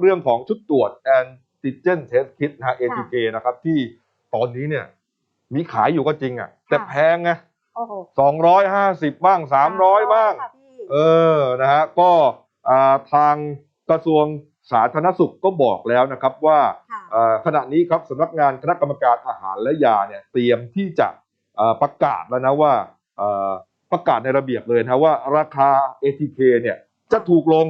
เรื่องของชุดตรวจแอนติเจนเทสคิดนะฮะ ATK นะครับ ที่ตอนนี้เนี่ยมีขายอยู่ก็จริงอะ แต่แพงไงโอ้โหสองร้อยห้าสิบบ้างสามร้อยบ้างค่ะพี่เออนะฮะก็อ่าทางกระทรวงสาธารณสุขก็บอกแล้วนะครับว่าค่ะเอ่อขณะนี้ครับสำนักงานคณะกรรมการอาหารและยาเนี่ยเตรียมที่จะเอ่อประกาศแล้วนะว่าเอ่อประกาศในระเบียบเลยนะว่าราคา ATK เนี่ยจะถูกลง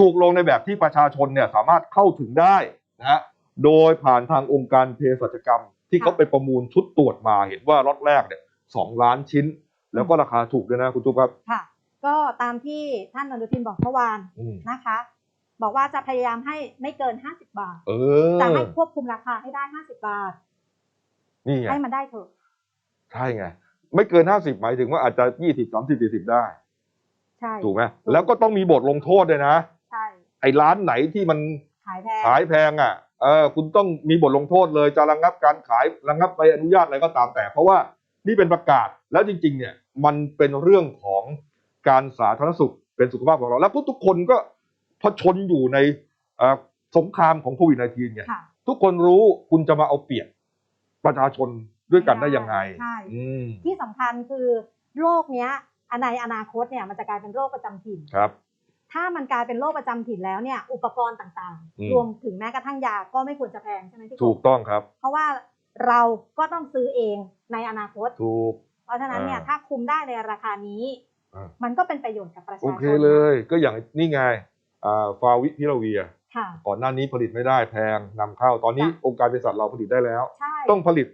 ถูกลงในแบบที่ประชาชนเนี่ยสามารถเข้าถึงได้นะฮะโดยผ่านทางองค์การเภสัชกรรม ที่เขาไปประมูลชุดตรวจมาเห็นว่าล็อตแรกเนี่ยสองล้านชิ้น แล้วก็ราคาถูกด้วยนะคุณตุ๊กครับค่ะ ก็ตามที่ท่านอนุทินบอกเมื่อวานอืมนะคะ บอกว่าจะพยายามให้ไม่เกิน 50 บาทเออจะให้ควบคุมราคาให้ได้ 50 บาทนี่ไงให้มันได้เถอะใช่ไง ไม่เกินห้าสิบหมายถึงว่าอาจจะยี่สิบสามสิบสี่สิบได้ ใช่ ถูกไหมแล้วก็ต้องมีบทลงโทษด้วยนะใช่ ไอ้ร้านไหนที่มันขายแพงขายแพงอะเออคุณต้องมีบทลงโทษเลยจะระงับการขายระงับใบอนุญาตอะไรก็ตามแต่ เพราะว่านี่เป็นประกาศแล้วจริง ๆ เนี่ยมันเป็นเรื่องของการสาธารณสุขเป็นสุขภาพของเรา แล้วทุกๆคนก็เผชนอยู่ในเอ่อสงครามของโควิด -19 เนี่ยค่ะทุกคนรู้คุณจะมาเอาเปรียบประชาชนด้วยกันได้ยังไงใช่อืมที่สำคัญคือโรคเนี้ยอันในอนาคตเนี่ยมันจะกลายเป็นโรคประจำถิ่นครับ ถ้ามันกลายเป็นโรคประจำถิ่นแล้วเนี่ยอุปกรณ์ต่างอืมๆรวมถึงแม้กระทั่งยาก็ไม่ควรจะแพงใช่ไหมพี่กบถูกต้องครับ เพราะว่าเราก็ต้องซื้อเองในอนาคตถูก เพราะฉะนั้นเนี่ยอ่าถ้าคุมได้ในราคานี้อ่ามันก็เป็นประโยชน์กับประชาชโอนเคเลยก็อย่างนี่ไงอ่าฟาวิพิลาเวียค่ะก่อนหน้านี้ผลิตไม่ได้แพงนำเข้าตอนนี้จ้ะองค์การเภสัชเราผลิตได้แล้วใช่ต้องผลิต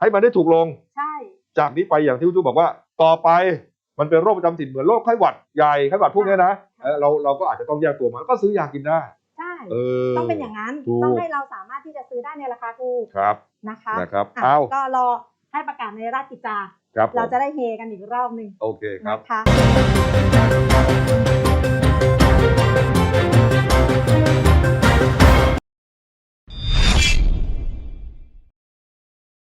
ให้มันได้ถูกลงใช่จากนี้ไปอย่างที่คุณจูบอกว่า ต่อไป มันเป็นโรคประจำถิ่นเหมือนโรคไข้หวัดใหญ่ไข้หวัดพวกเนี้ยนะเออเราเราก็อาจจะต้องแยกตัวมาแล้วก็ซื้อยากินได้ ใช่ เออ ต้องเป็นอย่างนั้น ถูก ต้องให้เราสามารถที่จะซื้อได้ในราคาถูกครับ นะคะนะครับ อะเอาก็รอให้ประกาศในราชกิจจา ครับผมเราจะได้เฮกันอีกรอบหนึ่งโอเคครับ นะคะ